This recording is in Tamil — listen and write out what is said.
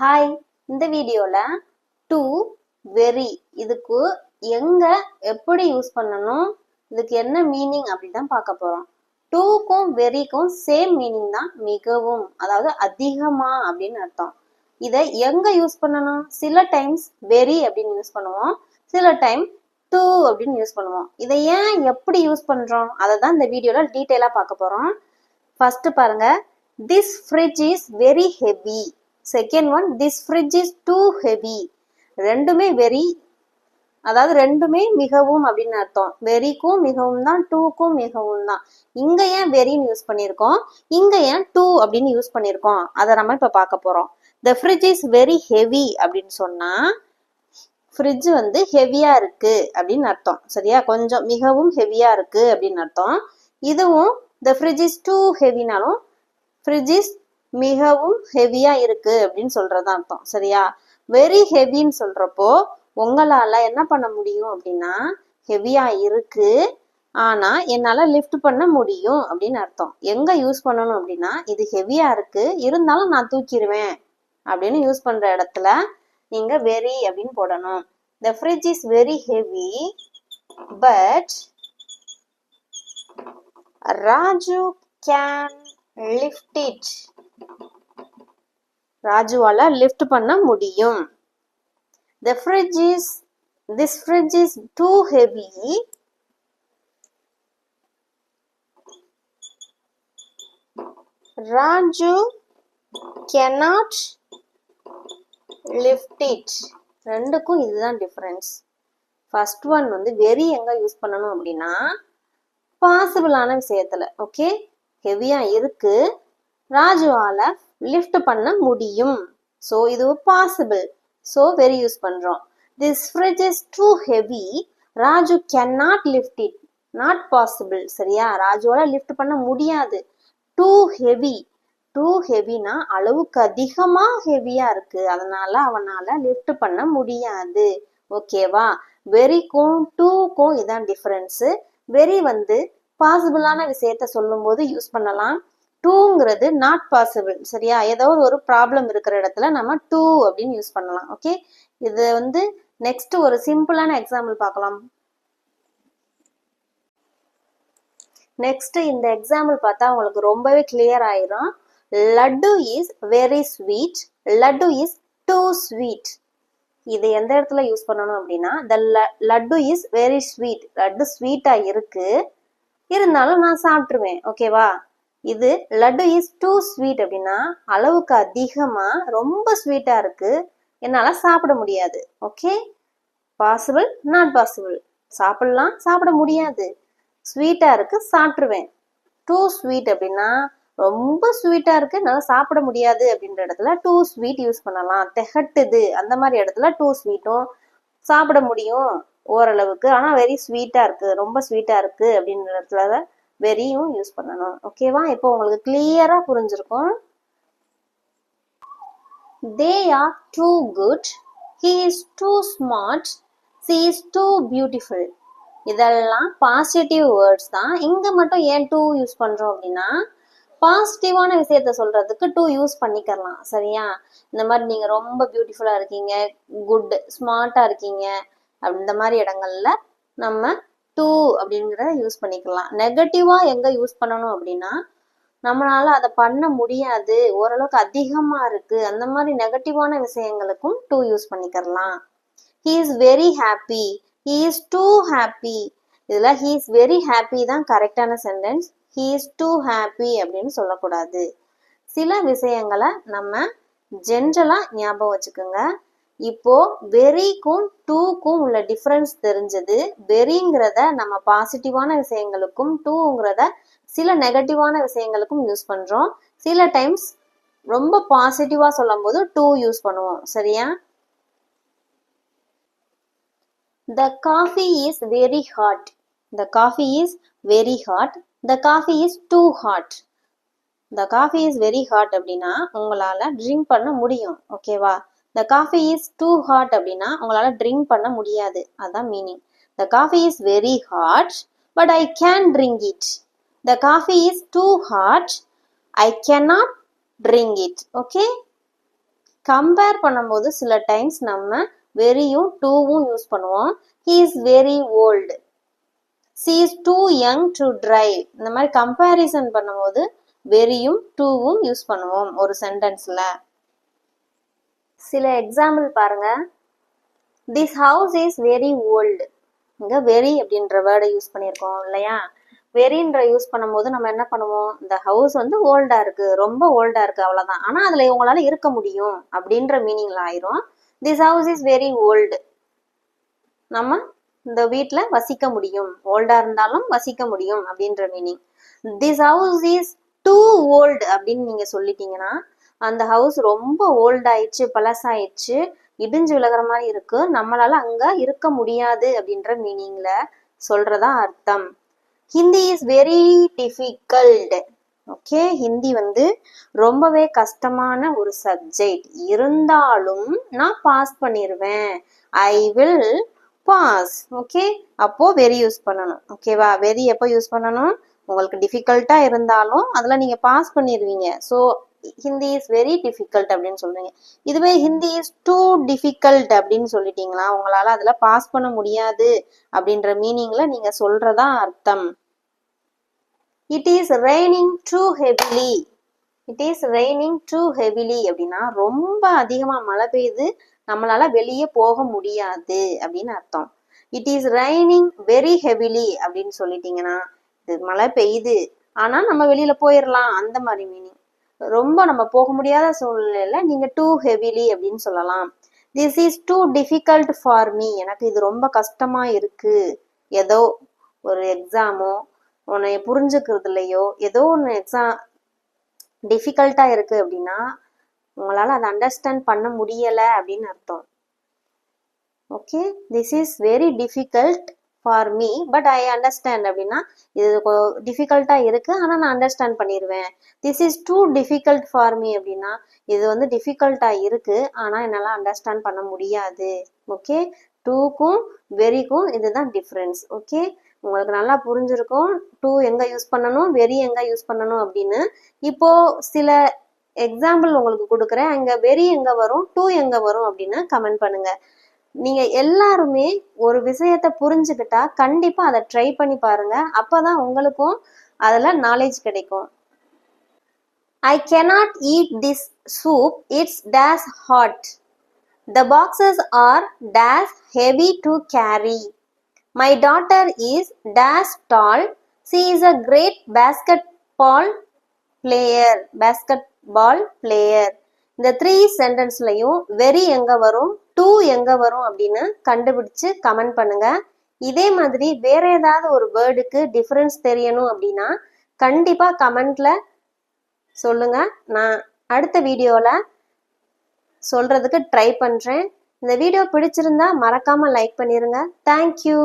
ஹாய் இந்த வீடியோவில் டு வெரி இதுக்கு எங்க எப்படி யூஸ் பண்ணணும் இதுக்கு என்ன மீனிங் அப்படின்னு தான் பார்க்க போறோம். டூக்கும் வெரிக்கும் சேம் மீனிங் தான் மிகவும் அதாவது அதிகமா அப்படின்னு அர்த்தம். இதை எங்க யூஸ் பண்ணணும்? சில டைம்ஸ் வெரி அப்படின்னு யூஸ் பண்ணுவோம். சில டைம் டூ அப்படின்னு யூஸ் பண்ணுவோம். இதை ஏன் எப்படி யூஸ் பண்றோம்? அதை தான் இந்த வீடியோல டீட்டெயிலா பார்க்க போறோம். ஃபர்ஸ்ட் பாருங்க this fridge is very heavy second one this fridge is too heavy ரெண்டுமே வெரி அதாவது ரெண்டுமே மிகவும் அப்படின்னு அர்த்தம். வெரிக்கும் மிகவும் தான் டூக்கும் மிகவும் தான். இங்க ஏன் வெரின்னு யூஸ் பண்ணியிருக்கோம்? இங்க ஏன் டூ அப்படின்னு யூஸ் பண்ணியிருக்கோம்? அதை நம்ம இப்ப பார்க்க போறோம். The fridge is very heavy அப்படின்னு சொன்னா ஃப்ரிட்ஜ் வந்து ஹெவியா இருக்கு அப்படின்னு அர்த்தம். சரியா? கொஞ்சம் மிகவும் ஹெவியா இருக்கு அப்படின்னு அர்த்தம். இதுவும் த ஃப்ரிட்ஜ் இஸ் டூ ஹெவினாலும் ஃப்ரிட்ஜ் இஸ் மிகவும் ஹெவியா இருக்கு அப்படின்னு சொல்றதா அர்த்தம். சரியா? வெரி ஹெவின்னு சொல்றப்போ உங்களால என்ன பண்ண முடியும் அப்படின்னா ஹெவியா இருக்கு ஆனா என்னால லிஃப்ட் பண்ண முடியும் அப்படின்னு அர்த்தம். எங்க யூஸ் பண்ணணும் அப்படின்னா இது ஹெவியா இருக்கு இருந்தாலும் நான் தூக்கிடுவேன் அப்படின்னு யூஸ் பண்ற இடத்துல நீங்க வெரி அப்படின்னு போடணும். The fridge is very heavy but Raju can lift it ராஜுவால lift பண்ண முடியும். The fridge is this fridge is too heavy Raju cannot lift it ரெண்டுக்கும் இதுதான் டிஃப்ரென்ஸ் ஃபர்ஸ்ட் ஒன் வந்து வெரி எங்க யூஸ் பண்ணணும் அப்படின்னா பாசிபிளான விஷயத்துல ஓகே ஹெவியா இருக்கு. ராஜுவால லிஃப்ட் பண்ண முடியும். ஸோ இது பாசிபிள் ஸோ வெரி யூஸ் பண்றோம். This fridge is too heavy Raju can not lift it not possible சரியா? ராஜுவால லிஃப்ட் பண்ண முடியாது. டூ ஹெவி டூ ஹெவினா அளவுக்கு அதிகமாக ஹெவியா இருக்கு. அதனால அவனால லிஃப்ட் பண்ண முடியாது. ஓகேவா வெரிக்கும் டூக்கும் இதான் டிஃப்ரென்ஸு வெரி வந்து பாசிபிளான விஷயத்த சொல்லும்போது யூஸ் பண்ணலாம். டூங்கிறது நாட் பாசிபிள் சரியா? ஏதாவது ஒரு ப்ராப்ளம் இருக்கிற இடத்துல நம்ம டூ அப்படின்னு யூஸ் பண்ணலாம் ஓகே இது வந்து நெக்ஸ்ட் ஒரு சிம்பிளான எக்ஸாம்பிள் பார்க்கலாம். நெக்ஸ்ட் இந்த எக்ஸாம்பிள் பார்த்தா உங்களுக்கு ரொம்பவே கிளியர் ஆயிரும். Laddu is very sweet laddu is too sweet இது எந்த இடத்துல யூஸ் பண்ணணும் அப்படின்னா the laddu is very sweet laddu ஸ்வீட்டா இருக்கு. இருந்தாலும் நான் சாப்பிட்டுருவேன் ஓகேவா இது லட்டு இஸ் டூ ஸ்வீட் அப்படின்னா அளவுக்கு அதிகமாக ரொம்ப ஸ்வீட்டாக இருக்கு. என்னால் சாப்பிட முடியாது. ஓகே பாசிபிள் நாட் பாசிபிள் சாப்பிடலாம் சாப்பிட முடியாது. ஸ்வீட்டாக இருக்கு சாப்பிட்ருவேன் டூ ஸ்வீட் அப்படின்னா ரொம்ப ஸ்வீட்டாக இருக்கு என்னால் சாப்பிட முடியாது அப்படின்ற இடத்துல டூ ஸ்வீட் யூஸ் பண்ணலாம். திகட்டுது. அந்த மாதிரி இடத்துல டூ ஸ்வீட்டும் சாப்பிட முடியும் ஓரளவுக்கு. ஆனால் வெரி ஸ்வீட்டாக இருக்கு ரொம்ப ஸ்வீட்டாக இருக்கு அப்படின்ற இடத்துல வெரியும் யூஸ் பண்ணணும். ஓகேவா இப்போ உங்களுக்கு கிளியரா புரிஞ்சிருக்கும். They are too good he is too smart she is too beautiful இதெல்லாம் பாசிட்டிவ் வேர்ட்ஸ் தான். இங்க மட்டும் ஏன் டூ யூஸ் பண்றோம் அப்படின்னா பாசிட்டிவான விஷயத்த சொல்றதுக்கு டூ யூஸ் பண்ணிக்கலாம். சரியா? இந்த மாதிரி நீங்க ரொம்ப பியூட்டிஃபுல்லா இருக்கீங்க குட் ஸ்மார்ட்டா இருக்கீங்க. அப்படி இந்த மாதிரி இடங்கள்ல நம்ம டூ அப்படிங்கிற யூஸ் பண்ணிக்கலாம். நெகட்டிவா எங்க யூஸ் பண்ணணும் அப்படின்னா நம்மளால அதை பண்ண முடியாது. ஓரளவுக்கு அதிகமா இருக்கு. அந்த மாதிரி நெகட்டிவான விஷயங்களுக்கும் டூ யூஸ் பண்ணிக்கலாம். He is very happy he is too happy இதுல ஹீ இஸ் வெரி ஹாப்பி தான் கரெக்டான sentence he is too happy அப்படின்னு சொல்லக்கூடாது. சில விஷயங்களை நம்ம ஜென்ரலா ஞாபகம் வச்சுக்கோங்க. இப்போ வெரிக்கும் டூக்கும் உள்ள டிஃப்ரென்ஸ் தெரிஞ்சது. வெரிங்கிறத நம்ம பாசிட்டிவான விஷயங்களுக்கும் டூங்கிறத சில நெகட்டிவான விஷயங்களுக்கும் யூஸ் பண்றோம். சில டைம்ஸ் ரொம்ப பாசிட்டிவா சொல்லும் போது டூ யூஸ் பண்ணுவோம். சரியா? The coffee is very hot the coffee is very hot the coffee is too hot the coffee is very hot அப்படின்னா உங்களால ட்ரிங்க் பண்ண முடியும். ஓகேவா the coffee is too hot அப்படின்னா உங்களால் ட்ரிங்க் பண்ண முடியாது. அதுதான் meaning the coffee is very hot but I can drink it the coffee is too hot I cannot drink it okay compare பண்ணும்போது சில டைம்ஸ் நம்ம வெரியும் டூவும் யூஸ் பண்ணுவோம். He is very old she is too young to drive இந்த மாதிரி கம்பேரிசன் பண்ணும்போது வெரியும் டூவும் யூஸ் பண்ணுவோம் ஒரு சென்டென்ஸில் சில எக்ஸாம்பிள் பாருங்க. This house is very old இங்க வெரி அப்படின்ற வேர்டை யூஸ் பண்ணியிருக்கோம் இல்லையா? வெரின்ற யூஸ் பண்ணும்போது நம்ம என்ன பண்ணுவோம்? இந்த ஹவுஸ் வந்து ஓல்டா இருக்கு ரொம்ப ஓல்டா இருக்கு அவ்வளவுதான். ஆனா அதுல இவங்களால இருக்க முடியும் அப்படின்ற மீனிங்ல ஆயிரும். This house is very old நம்ம இந்த வீட்டுல வசிக்க முடியும். ஓல்டா இருந்தாலும் வசிக்க முடியும் அப்படின்ற meaning this house is too old அப்படின்னு நீங்க சொல்லிட்டீங்கன்னா அந்த ஹவுஸ் ரொம்ப ஓல்டாயிடுச்சு பழசாயிடுச்சு இடிஞ்சு விலகிற மாதிரி இருக்கு. நம்மளால அங்க இருக்க முடியாது அப்படின்ற மீனிங்ல சொல்றதா அர்த்தம். Hindi is very difficult okay Hindi வந்து ரொம்பவே கஷ்டமான ஒரு சப்ஜெக்ட் இருந்தாலும் நான் பாஸ் பண்ணிடுவேன் ஐ வில் பாஸ் ஓகே அப்போ வெரி யூஸ் பண்ணணும். ஓகேவா வெரி எப்போ யூஸ் பண்ணணும்? உங்களுக்கு டிஃபிகல்ட்டா இருந்தாலும் அதில் நீங்க பாஸ் பண்ணிடுவீங்க so Hindi is very difficult அப்படின்னு சொல்றீங்க. இதுவே ஹிந்தி இஸ் டூ டிஃபிகல்ட் அப்படின்னு சொல்லிட்டீங்களா? உங்களால அதுல பாஸ் பண்ண முடியாது அப்படின்ற மீனிங்ல நீங்க சொல்றதா அர்த்தம். It is raining too heavily it is raining too heavily அப்படின்னா ரொம்ப அதிகமா மழை பெய்யுது நம்மளால வெளியே போக முடியாது அப்படின்னு அர்த்தம். It is raining very heavily அப்படின்னு சொல்லிட்டீங்கன்னா இது மழை பெய்யுது. ஆனா நம்ம வெளியில போயிடலாம் அந்த மாதிரி மீனிங் ரொம்ப நம்ம போக முடியாத சூழ்நிலையில நீங்க டூ ஹெவிலி அப்படின்னு சொல்லலாம். This is too difficult for me எனக்கு இது ரொம்ப கஷ்டமா இருக்கு. ஏதோ ஒரு எக்ஸாமோ உன்னை புரிஞ்சுக்கிறது இல்லையோ ஏதோ ஒன்று எக்ஸாம் டிஃபிகல்ட்டா இருக்கு அப்படின்னா உங்களால் அதை அண்டர்ஸ்டாண்ட் பண்ண முடியல அப்படின்னு அர்த்தம். Okay this is very difficult for me but I understand அப்படின்னா இது டிஃபிகல்ட்டாக இருக்கு ஆனா நான் அண்டர்ஸ்டாண்ட் பண்ணிடுவேன் this is too difficult for me அப்படின்னா இது வந்து டிஃபிகல்ட்டாக இருக்கு ஆனா என்னால அண்டர்ஸ்டாண்ட் பண்ண முடியாது. ஓகே டூக்கும் வெரிக்கும் இதுதான் டிஃப்ரென்ஸ் ஓகே உங்களுக்கு நல்லா புரிஞ்சிருக்கும் டூ எங்க யூஸ் பண்ணணும் வெரி எங்க யூஸ் பண்ணணும் அப்படின்னு. இப்போ சில எக்ஸாம்பிள் உங்களுக்கு கொடுக்குறேன். அங்க வெரி எங்க வரும் டூ எங்க வரும் அப்படின்னு கமெண்ட் பண்ணுங்க. நீங்க எல்லாருமே ஒரு விஷயத்த புரிஞ்சுக்கிட்டா கண்டிப்பா அதை ட்ரை பண்ணி பாருங்க அப்பதான் உங்களுக்கும் அதுல நாலேஜ் கிடைக்கும் I cannot eat this soup it's too hot the boxes are too heavy to carry my daughter is too tall she is a great basketball player basketball player இந்த த்ரீ சென்டென்ஸ்லையும் வெறி எங்கே வரும் டூ எங்க வரும் அப்படின்னு கண்டுபிடிச்சு கமெண்ட் பண்ணுங்க. இதே மாதிரி வேற ஏதாவது ஒரு வேர்டுக்கு டிஃபரன்ஸ் தெரியணும் அப்படின்னா கண்டிப்பா கமெண்ட்ல சொல்லுங்க. நான் அடுத்த வீடியோல சொல்றதுக்கு ட்ரை பண்றேன். இந்த வீடியோ பிடிச்சிருந்தா மறக்காம லைக் பண்ணிருங்க. தேங்க்யூ